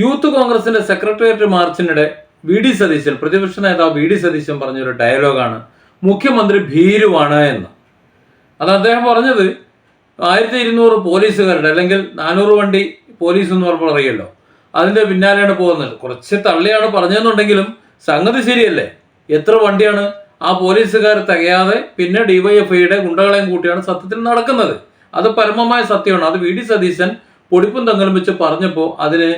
Youth കോൺഗ്രസിന്റെ secretariat മാർച്ചിനിടെ V D Satheesan പ്രതിപക്ഷ നേതാവ് വി ഡി സതീശൻ പറഞ്ഞൊരു ഡയലോഗാണ് മുഖ്യമന്ത്രി ഭീരുവാണ് എന്ന്. അത് അദ്ദേഹം പറഞ്ഞത് ആയിരത്തി ഇരുന്നൂറ് പോലീസുകാരുടെ അല്ലെങ്കിൽ നാനൂറ് വണ്ടി പോലീസ് എന്ന് പറഞ്ഞപ്പോൾ അറിയല്ലോ. അതിന്റെ പിന്നാലെയാണ് പോകുന്നത്. കുറച്ച് തള്ളിയാണ് പറഞ്ഞതെന്നുണ്ടെങ്കിലും സംഗതി ശരിയല്ലേ? എത്ര വണ്ടിയാണ് ആ പോലീസുകാർ തികയാതെ പിന്നെ ഡിവൈഎഫ്ഐയുടെ ഗുണ്ടകളെയും കൂട്ടിയാണ് സത്യത്തിൽ നടക്കുന്നത്. അത് പരമമായ സത്യമാണ്. അത് വി ഡി സതീശൻ പൊടിപ്പും തങ്ങലും വെച്ച് പറഞ്ഞപ്പോൾ അതിന്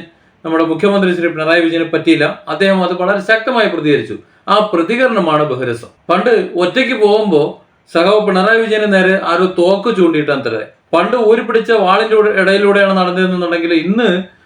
നമ്മുടെ മുഖ്യമന്ത്രി ശ്രീ പിണറായി വിജയനെ പറ്റിയില്ല. അദ്ദേഹം അത് വളരെ ശക്തമായി പ്രതികരിച്ചു. ആ പ്രതികരണമാണ് ബഹുരസം. പണ്ട് ഒറ്റയ്ക്ക് പോകുമ്പോൾ സഖാവ് പിണറായി വിജയന് നേരെ ആരോ തോക്ക് ചൂണ്ടിയിട്ടാണ് തരെ പണ്ട് ഊരിപ്പിടിച്ച വാളിന്റെ ഉടെ- ഇടയിലൂടെയാണ് നടന്നതെന്നുണ്ടെങ്കിൽ ഇന്ന്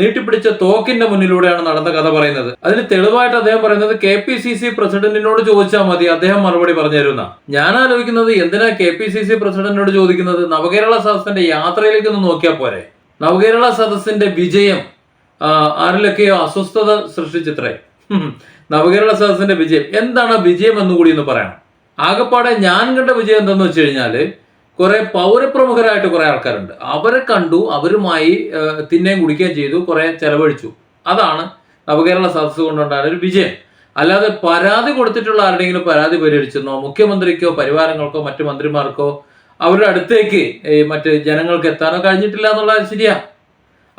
നീട്ടിപ്പിടിച്ച തോക്കിന്റെ മുന്നിലൂടെയാണ് നടന്ന കഥ പറയുന്നത്. അതിന് തെളിവായിട്ട് അദ്ദേഹം പറയുന്നത് കെ പി സി സി പ്രസിഡന്റിനോട് ചോദിച്ചാൽ മതി അദ്ദേഹം മറുപടി പറഞ്ഞു തരുന്ന ഞാൻ ആലോചിക്കുന്നത് എന്തിനാ കെ പി സി സി പ്രസിഡന്റിനോട് ചോദിക്കുന്നത്? നവകേരള സദസ്സിന്റെ യാത്രയിലേക്ക് ഒന്ന് നോക്കിയാൽ പോരെ. നവകേരള സദസ്സിന്റെ വിജയം ആരിലൊക്കെയോ അസ്വസ്ഥത സൃഷ്ടിച്ചിത്രേ. നവകേരള സദസ്സിന്റെ വിജയം. എന്താണ് വിജയം എന്ന് കൂടി ഒന്ന് പറയണം. ആകെപ്പാടെ ഞാൻ കണ്ട വിജയം എന്തെന്ന് വെച്ച് കഴിഞ്ഞാൽ കുറെ പൗരപ്രമുഖരായിട്ട് കുറെ ആൾക്കാരുണ്ട്. അവരെ കണ്ടു അവരുമായി തിന്നേം കുടിക്കുകയും ചെയ്തു കുറെ ചെലവഴിച്ചു. അതാണ് നവകേരള സദസ്സ് കൊണ്ടുണ്ടായ ഒരു വിജയം. അല്ലാതെ പരാതി കൊടുത്തിട്ടുള്ള ആരുടെയെങ്കിലും പരാതി പരിഹരിച്ചെന്നോ മുഖ്യമന്ത്രിക്കോ പരിവാരങ്ങൾക്കോ മറ്റു മന്ത്രിമാർക്കോ അവരുടെ അടുത്തേക്ക് മറ്റ് ജനങ്ങൾക്ക് എത്താനോ കഴിഞ്ഞിട്ടില്ല എന്നുള്ളത് ശരിയാ.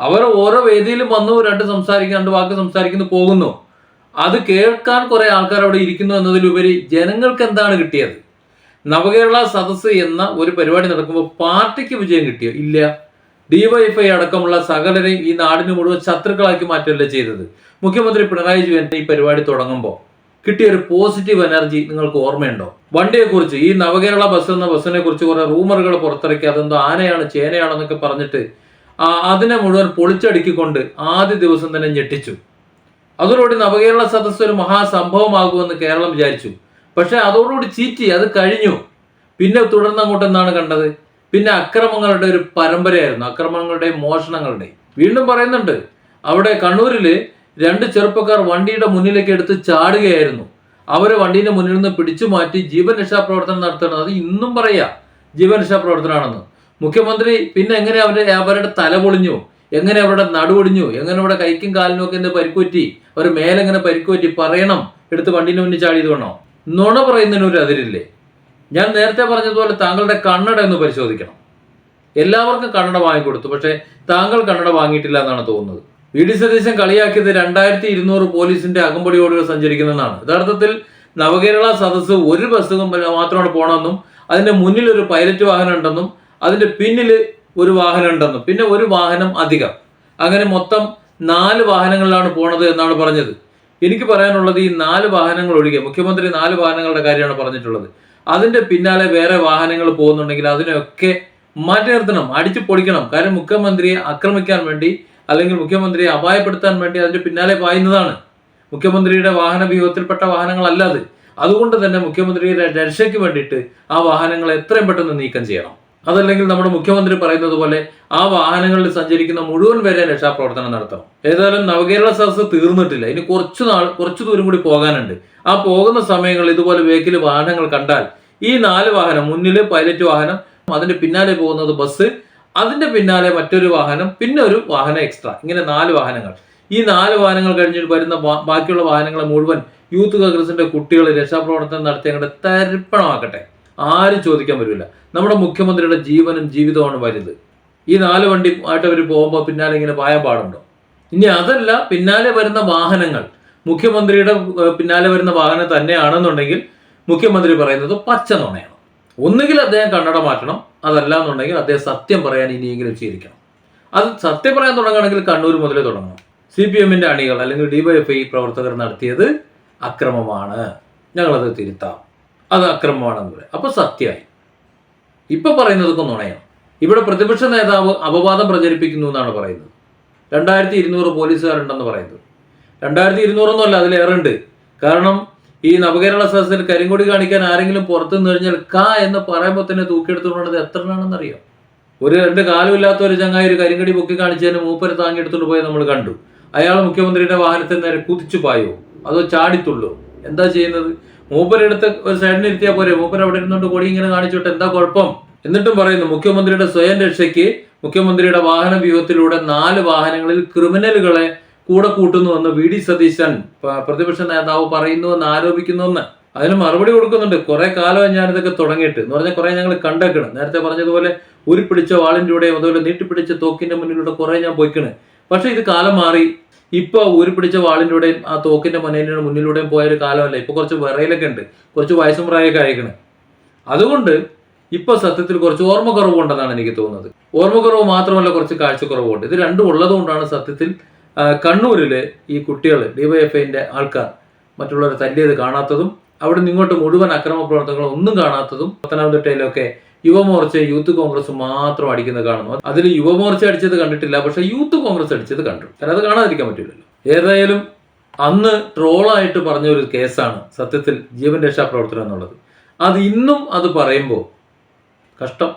അവർ ഓരോ വേദിയിലും വന്നു രണ്ട് സംസാരിക്കും രണ്ട് വാക്ക് സംസാരിക്കുന്നു പോകുന്നു. അത് കേൾക്കാൻ കുറെ ആൾക്കാർ അവിടെ ഇരിക്കുന്നു എന്നതിലുപരി ജനങ്ങൾക്ക് എന്താണ് കിട്ടിയത്? നവകേരള സദസ്സ് എന്ന ഒരു പരിപാടി നടക്കുമ്പോൾ പാർട്ടിക്ക് വിജയം കിട്ടിയോ? ഇല്ല. ഡിവൈഎഫ്ഐ അടക്കമുള്ള സകലരെയും ഈ നാടിന് മുഴുവൻ ശത്രുക്കളാക്കി മാറ്റുകയല്ല ചെയ്തത്? മുഖ്യമന്ത്രി പിണറായി വിജയൻ ഈ പരിപാടി തുടങ്ങുമ്പോൾ കിട്ടിയ ഒരു പോസിറ്റീവ് എനർജി നിങ്ങൾക്ക് ഓർമ്മയുണ്ടോ? വണ്ടിയെക്കുറിച്ച് ഈ നവകേരള ബസ് എന്ന ബസ്സിനെ കുറിച്ച് കുറെ റൂമറുകൾ പുറത്തിറക്കി അതെന്തോ ആനയാണ് ചേനയാണെന്നൊക്കെ പറഞ്ഞിട്ട് അതിനെ മുഴുവൻ പൊളിച്ചടുക്കിക്കൊണ്ട് ആദ്യ ദിവസം തന്നെ ഞെട്ടിച്ചു. അതോടുകൂടി നവകേരള സദസ്സ് ഒരു മഹാസംഭവമാകുമെന്ന് കേരളം വിചാരിച്ചു. പക്ഷെ അതോടുകൂടി ചീറ്റി അത് കഴിഞ്ഞു. പിന്നെ തുടർന്ന് അങ്ങോട്ട് എന്താണ് കണ്ടത്? പിന്നെ അക്രമങ്ങളുടെ ഒരു പരമ്പരയായിരുന്നു അക്രമങ്ങളുടെയും മോഷണങ്ങളുടെയും. വീണ്ടും പറയുന്നുണ്ട് അവിടെ കണ്ണൂരിൽ രണ്ട് ചെറുപ്പക്കാർ വണ്ടിയുടെ മുന്നിലേക്ക് എടുത്ത് ചാടുകയായിരുന്നു. അവരെ വണ്ടീന്റെ മുന്നിൽ നിന്ന് പിടിച്ചു മാറ്റി ജീവൻ രക്ഷാപ്രവർത്തനം നടത്തണം. അത് ഇന്നും പറയാ ജീവൻ രക്ഷാ പ്രവർത്തനമാണെന്ന് മുഖ്യമന്ത്രി പിന്നെ എങ്ങനെ അവരുടെ അവരുടെ തല പൊളിഞ്ഞു? എങ്ങനെ അവരുടെ നടുവൊടിഞ്ഞു എങ്ങനെ അവിടെ കൈക്കും കാലിനും ഒക്കെ എന്ത് പരിക്കുറ്റി? അവർ മേലെങ്ങനെ പരിക്കുറ്റി? പറയണം. എടുത്ത് വണ്ടിന് മുന്നിൽ ചാടിയത് വേണോ? നുണ പറയുന്നതിന് ഒരു അതിരില്ലേ? ഞാൻ നേരത്തെ പറഞ്ഞതുപോലെ താങ്കളുടെ കണ്ണട ഒന്ന് പരിശോധിക്കണം. എല്ലാവർക്കും കണ്ണട വാങ്ങിക്കൊടുത്തു. പക്ഷേ താങ്കൾ കണ്ണട വാങ്ങിയിട്ടില്ല എന്നാണ് തോന്നുന്നത്. വി. ഡി. സതീശൻ കളിയാക്കിയത് രണ്ടായിരത്തി ഇരുന്നൂറ് പോലീസിന്റെ അകമ്പടിയോടുകൾ സഞ്ചരിക്കുന്നതാണ് യഥാർത്ഥത്തിൽ നവകേരള സദസ്സ് ഒരു ബസ് മാത്രമാണ് പോകണമെന്നും അതിന്റെ മുന്നിൽ ഒരു പൈലറ്റ് വാഹനം ഉണ്ടെന്നും അതിന്റെ പിന്നിൽ ഒരു വാഹനം ഉണ്ടെന്നും പിന്നെ ഒരു വാഹനം അധികം. അങ്ങനെ മൊത്തം നാല് വാഹനങ്ങളിലാണ് പോണത് എന്നാണ് പറഞ്ഞത്. എനിക്ക് പറയാനുള്ളത് ഈ നാല് വാഹനങ്ങൾ ഒഴികെ മുഖ്യമന്ത്രി നാല് വാഹനങ്ങളുടെ കാര്യമാണ് പറഞ്ഞിട്ടുള്ളത്. അതിന്റെ പിന്നാലെ വേറെ വാഹനങ്ങൾ പോകുന്നുണ്ടെങ്കിൽ അതിനെയൊക്കെ മാറ്റി നിർത്തണം അടിച്ചു പൊളിക്കണം. കാരണം മുഖ്യമന്ത്രിയെ ആക്രമിക്കാൻ വേണ്ടി അല്ലെങ്കിൽ മുഖ്യമന്ത്രിയെ അപായപ്പെടുത്താൻ വേണ്ടി അതിന്റെ പിന്നാലെ പായുന്നതാണ്. മുഖ്യമന്ത്രിയുടെ വാഹന വ്യൂഹത്തിൽപ്പെട്ട വാഹനങ്ങളല്ലാതെ അതുകൊണ്ട് തന്നെ മുഖ്യമന്ത്രിയുടെ രക്ഷയ്ക്ക് വേണ്ടിയിട്ട് ആ വാഹനങ്ങൾ എത്രയും പെട്ടെന്ന് നീക്കം ചെയ്യണം. അതല്ലെങ്കിൽ നമ്മുടെ മുഖ്യമന്ത്രി പറയുന്നത് പോലെ ആ വാഹനങ്ങളിൽ സഞ്ചരിക്കുന്ന മുഴുവൻ പേരെ രക്ഷാപ്രവർത്തനം നടത്തണം. ഏതായാലും നവകേരള സദസ് തീർന്നിട്ടില്ല. ഇനി കുറച്ചു നാൾ കുറച്ചു ദൂരം കൂടി പോകാനുണ്ട്. ആ പോകുന്ന സമയങ്ങളിൽ ഇതുപോലെ വേക്കിൽ വാഹനങ്ങൾ കണ്ടാൽ ഈ നാല് വാഹനം മുന്നിൽ പൈലറ്റ് വാഹനം അതിന്റെ പിന്നാലെ പോകുന്നത് ബസ് അതിന്റെ പിന്നാലെ മറ്റൊരു വാഹനം പിന്നെ ഒരു വാഹനം എക്സ്ട്രാ ഇങ്ങനെ നാല് വാഹനങ്ങൾ. ഈ നാല് വാഹനങ്ങൾ കഴിഞ്ഞിട്ട് വരുന്ന ബാക്കിയുള്ള വാഹനങ്ങളെ മുഴുവൻ യൂത്ത് കോൺഗ്രസിന്റെ കുട്ടികൾ രക്ഷാപ്രവർത്തനം നടത്തി തരിപ്പണമാക്കട്ടെ. ആരും ചോദിക്കാൻ വരില്ല നമ്മുടെ മുഖ്യമന്ത്രിയുടെ ജീവനും ജീവിതമാണ് വലുത് ഈ നാല് വണ്ടി ആയിട്ട് അവർ പോകുമ്പോൾ പിന്നാലെ ഇങ്ങനെ പായാൻ പാടുണ്ടോ? ഇനി അതല്ല പിന്നാലെ വരുന്ന വാഹനങ്ങൾ. മുഖ്യമന്ത്രിയുടെ പിന്നാലെ വരുന്ന വാഹനം തന്നെയാണെന്നുണ്ടെങ്കിൽ മുഖ്യമന്ത്രി പറയുന്നത് പച്ച നുണയാണ്. ഒന്നുകിൽ അദ്ദേഹം കണ്ണട മാറ്റണം അതല്ല എന്നുണ്ടെങ്കിൽ അദ്ദേഹം സത്യം പറയാൻ ഇനിയെങ്കിലും ചെയ്തിരിക്കണം അത് സത്യം പറയാൻ തുടങ്ങുകയാണെങ്കിൽ കണ്ണൂർ മുതലേ തുടങ്ങണം. സി പി എമ്മിന്റെ അണികൾ അല്ലെങ്കിൽ ഡിവൈഎഫ്ഐ പ്രവർത്തകർ നടത്തിയത് അക്രമമാണ്. ഞങ്ങളത് തിരുത്താം. അത് അക്രമമാണെന്ന് പറയാം. അപ്പോൾ സത്യമായി. ഇപ്പൊ പറയുന്നതൊക്കെ നുണയാണ്. ഇവിടെ പ്രതിപക്ഷ നേതാവ് അപവാദം പ്രചരിപ്പിക്കുന്നു എന്നാണ് പറയുന്നത്. രണ്ടായിരത്തി ഇരുന്നൂറ് പോലീസുകാരുണ്ടെന്ന് പറയുന്നത്. രണ്ടായിരത്തി ഇരുന്നൂറൊന്നുമല്ല അതിലേറെ ഉണ്ട് കാരണം ഈ നവകേരള സദസ്സിൽ കരിങ്കൊടി കാണിക്കാൻ ആരെങ്കിലും പുറത്തു നിന്ന് കഴിഞ്ഞാൽ ക എന്ന് പറയുമ്പോൾ തന്നെ തൂക്കിയെടുത്തുകൊണ്ടത് എത്ര ആണെന്നറിയാം ഒരു രണ്ട് കാലുമില്ലാത്ത ഒരു ചങ്ങായി ഒരു കരിങ്കടി പൊക്കി കാണിച്ചതിന് മൂപ്പര് താങ്ങിയെടുത്തുകൊണ്ട് പോയത് നമ്മൾ കണ്ടു. അയാൾ മുഖ്യമന്ത്രിയുടെ വാഹനത്തിൽ നേരെ കുതിച്ചു പായോ? അതോ ചാടിത്തുള്ളോ എന്താ ചെയ്യുന്നത്? മൂപ്പരെടുത്ത് ഒരു സൈഡിൽ ഇരുത്തിയാൽ പോരെ. മൂപ്പർ അവിടെ ഇരുന്നോണ്ട് കൊടി ഇങ്ങനെ കാണിച്ചോട്ടെ എന്താ കുഴപ്പം? എന്നിട്ടും പറയുന്നു മുഖ്യമന്ത്രിയുടെ സ്വയം രക്ഷയ്ക്ക് മുഖ്യമന്ത്രിയുടെ വാഹന വ്യൂഹത്തിലൂടെ നാല് വാഹനങ്ങളിൽ ക്രിമിനലുകളെ കൂടെ കൂട്ടുന്നുവെന്ന് വി. ഡി. സതീശൻ പ്രതിപക്ഷ നേതാവ് പറയുന്നുവെന്ന് ആരോപിക്കുന്നുവെന്ന് അതിന് മറുപടി കൊടുക്കുന്നുണ്ട്. കുറെ കാലമായി ഞാനിതൊക്കെ തുടങ്ങിയിട്ട്. എന്ന് പറഞ്ഞാൽ കുറെ ഞങ്ങൾ കണ്ടേക്കണം. നേരത്തെ പറഞ്ഞതുപോലെ ഒരു പിടിച്ച വാളിന്റെ കൂടെയും അതുപോലെ നീട്ടിപ്പിടിച്ച തോക്കിന്റെ മുന്നിലൂടെ കുറെ ഞാൻ പോയിക്കണ്. പക്ഷെ ഇത് കാലം മാറി. ഇപ്പൊ ഊരി പിടിച്ച വാളിന്റെ ആ തോക്കിന്റെ മുന്നിലൂടെ മുന്നിലൂടെയും പോയ ഒരു കാലമല്ല. ഇപ്പോൾ കുറച്ച് വിറയിലൊക്കെ ഉണ്ട്. കുറച്ച് വയസ്സും പ്രായമൊക്കെ അയക്കണേ അതുകൊണ്ട് ഇപ്പോൾ സത്യത്തിൽ കുറച്ച് ഓർമ്മക്കുറവുണ്ടെന്നാണ് എനിക്ക് തോന്നുന്നത്. ഓർമ്മക്കുറവ് മാത്രമല്ല കുറച്ച് കാഴ്ചക്കുറവുണ്ട് ഇത് രണ്ടും ഉള്ളതുകൊണ്ടാണ് സത്യത്തിൽ കണ്ണൂരിലെ ഈ കുട്ടികൾ ഡിവൈഎഫ്ഐന്റെ ആൾക്കാർ മറ്റുള്ളവരെ തല്ലിയത് കാണാത്തതും അവിടെ നിന്ന് ഇങ്ങോട്ട് മുഴുവൻ അക്രമ പ്രവർത്തനങ്ങളും ഒന്നും കാണാത്തതും പത്തനംതിട്ടയിലൊക്കെ യുവമോർച്ച യൂത്ത് കോൺഗ്രസ് മാത്രം അടിക്കുന്നത് കാണുന്നു. അതിൽ യുവമോർച്ച അടിച്ചത് കണ്ടിട്ടില്ല പക്ഷെ യൂത്ത് കോൺഗ്രസ് അടിച്ചത് കണ്ടു. കാരണം അത് കാണാതിരിക്കാൻ പറ്റില്ലല്ലോ. ഏതായാലും അന്ന് ട്രോളായിട്ട് പറഞ്ഞ ഒരു കേസാണ് സത്യത്തിൽ ജീവൻ രക്ഷാ പ്രവർത്തനം എന്നുള്ളത്. അത് ഇന്നും അത് പറയുമ്പോൾ കഷ്ടം.